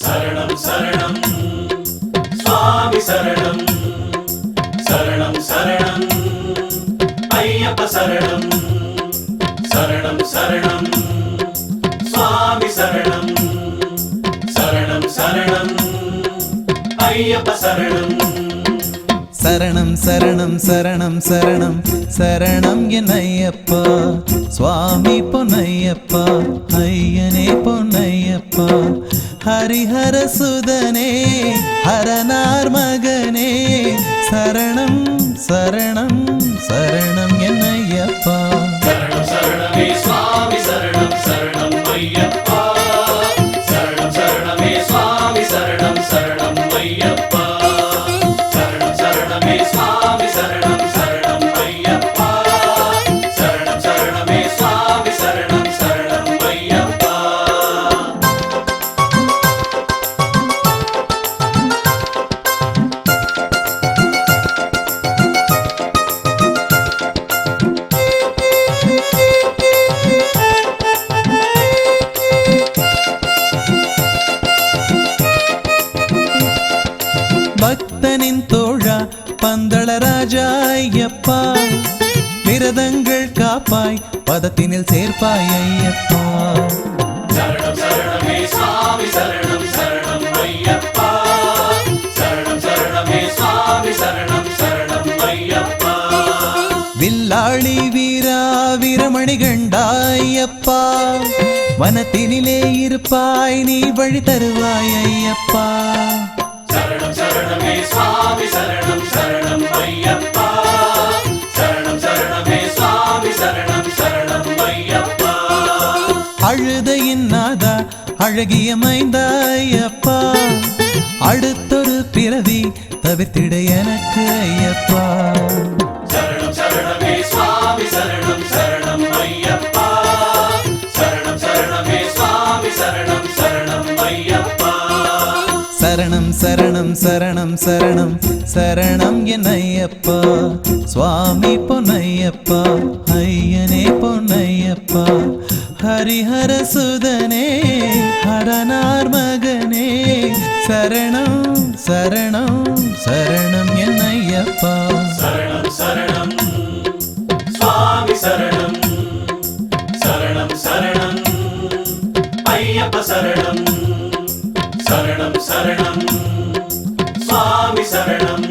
சரணம் சரணம். சுவாமி சரணம். சரணம் சரணம். ஐயப்ப சரணம். சரணம் சரணம். சுவாமி சரணம். சரணம் சரணம். ஐயப்ப சரணம். சரணம் சரணம் சரணம் சரணம். சரணம் என் ஐயப்பா. சுவாமி பொன்னையப்பா. ஐயனே பொன்னையப்பா. ஹரிஹர சுதனே ஹரனார் மகனே சரணம் சரணம் சரணம் என் பக்தனின் தோழா பந்தள ராஜா ஐயப்பா விரதங்கள் காப்பாய் பதத்தினில் சேர்ப்பாய் ஐயப்பா. சரணம் சரணமே சுவாமி சரணம் சரணம் ஐயப்பா. சரணம் சரணமே சுவாமி சரணம் சரணம் ஐயப்பா. வில்லாளி வீரா வீரமணி கண்டாயப்பா. வனத்தினிலே இருப்பாய் நீ வழி தருவாய் ஐயப்பா. சரணம் சுவாமி சரணம் சரணம் ஐயப்பா. சரணம் சரணமே சுவாமி சரணம் சரணம் ஐயப்பா. அழுதையின் நாதா அழகிய மைந்தாயப்பா அடுத்தொரு பிறவி தவிர்த்திட எனக்கு ஐயப்பா. சரணம் சரணமே சுவாமி சரணம் சரணம் சரணம் சரணம் சரணம். சரணம் என் ஐயப்பா. சுவாமி பொன்னையப்பா. ஐயனே பொன்னையப்பா. ஹரிஹர சுதனே ஹரனார் மகனே. சரணம் சரணம் சரணம் என் ஐயப்பா. சரணம் சரணம். சுவாமி சரணம். சரணம் சரணம். ஐயப்ப சரணம். சரணம் சரணம். சுவாமி சரணம்.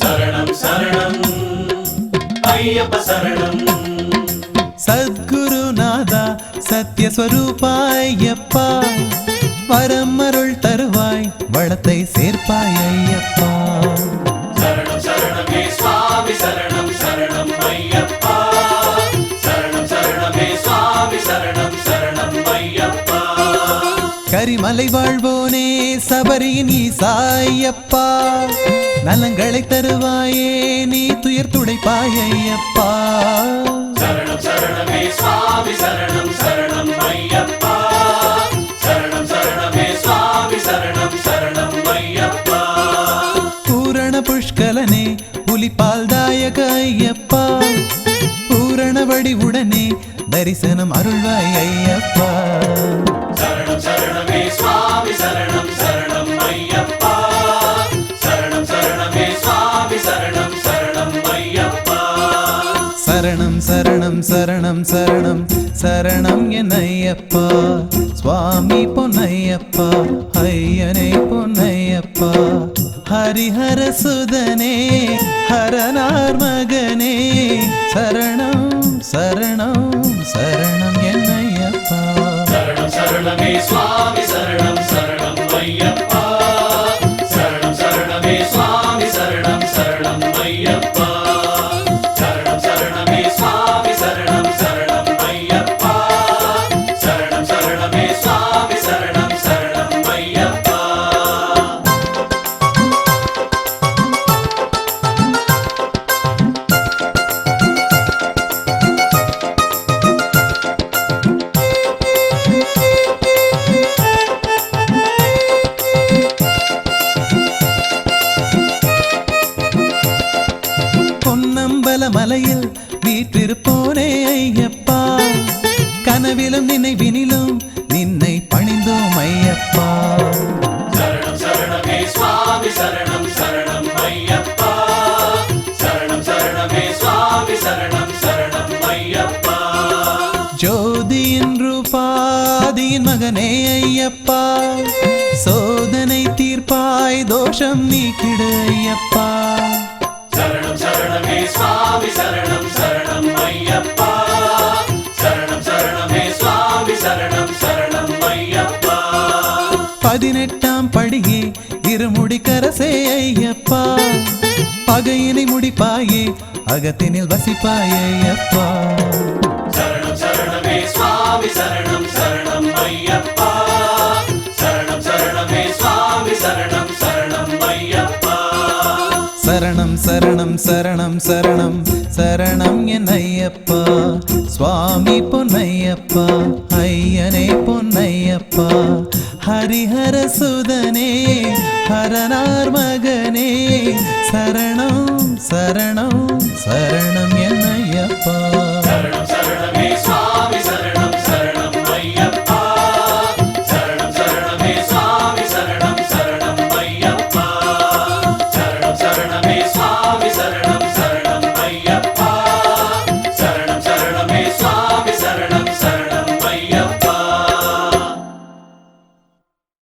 சரணம் சரணம். ஐயப்ப சரணம். சத்குருநாதா சத்யஸ்வரூபாயப்பா. வரம் அருள் தருவாய் வளத்தை சேர்ப்பாய் கரிமலை வாழ்வோனே சபரியின் ஈசாயப்பா. நலங்களை தருவாயே நீ துயர் துடைப்பாய் ஐயப்பா சரணம் சரணமே சுவாமி சரணம் சரணம் ஐயப்பா. சரணம் சரணமே சுவாமி சரணம் சரணம் ஐயப்பா. பூரண புஷ்கலனே புலிபால் தாயக ஐயப்பா. பூரண வடிவுடனே தரிசனம் அருள்வாய் ஐயப்பா. சரணம் சரணம் சரணம் சரணம் சரணம் என் ஐயப்பா. சுவாமி பொன்னையப்பா ஐயனே பொன்னையப்பா. ஹரிஹர சுதனே ஹரனார் மகனே சரணம் சரணம் சுவாமி சரணம் சரணம் ஐயப்பா. சரணம் சரணமே சுவாமி சரணம் சரணம் ஐயப்பா. வீற்றிருப்போனே ஐயப்பா. கனவிலும் நினைவினிலும் நின்னை பணிந்தோம் ஐயப்பா. சரணம் சரணமே சுவாமி சரணம் சரணம் ஐயப்பா. சரணம் சரணமே சுவாமி சரணம் சரணம் மகனே ஐயப்பா. சோதனை தீர்ப்பாய் தோஷம் நீக்கிடு ஐயப்பா. சரணம் சரணமே சுவாமி சரணம் பதினெட்டாம் படியே இருமுடிக்கரசே ஐயப்பா. பகையினை முடிப்பாயே அகத்தினில் வசிப்பாயே அப்பா சரணம் சரணமே சுவாமி சரணம் சரணம் சரணம் சரணம் சரணம். சரணம் என் ஐயப்பா. சுவாமி பொன்னையப்பா. ஐயனே பொன்னையப்பா. ஹரிஹர சுதனே ஹரனார் மகனே. சரணம் சரணம் சரணம் என் ஐயப்பா.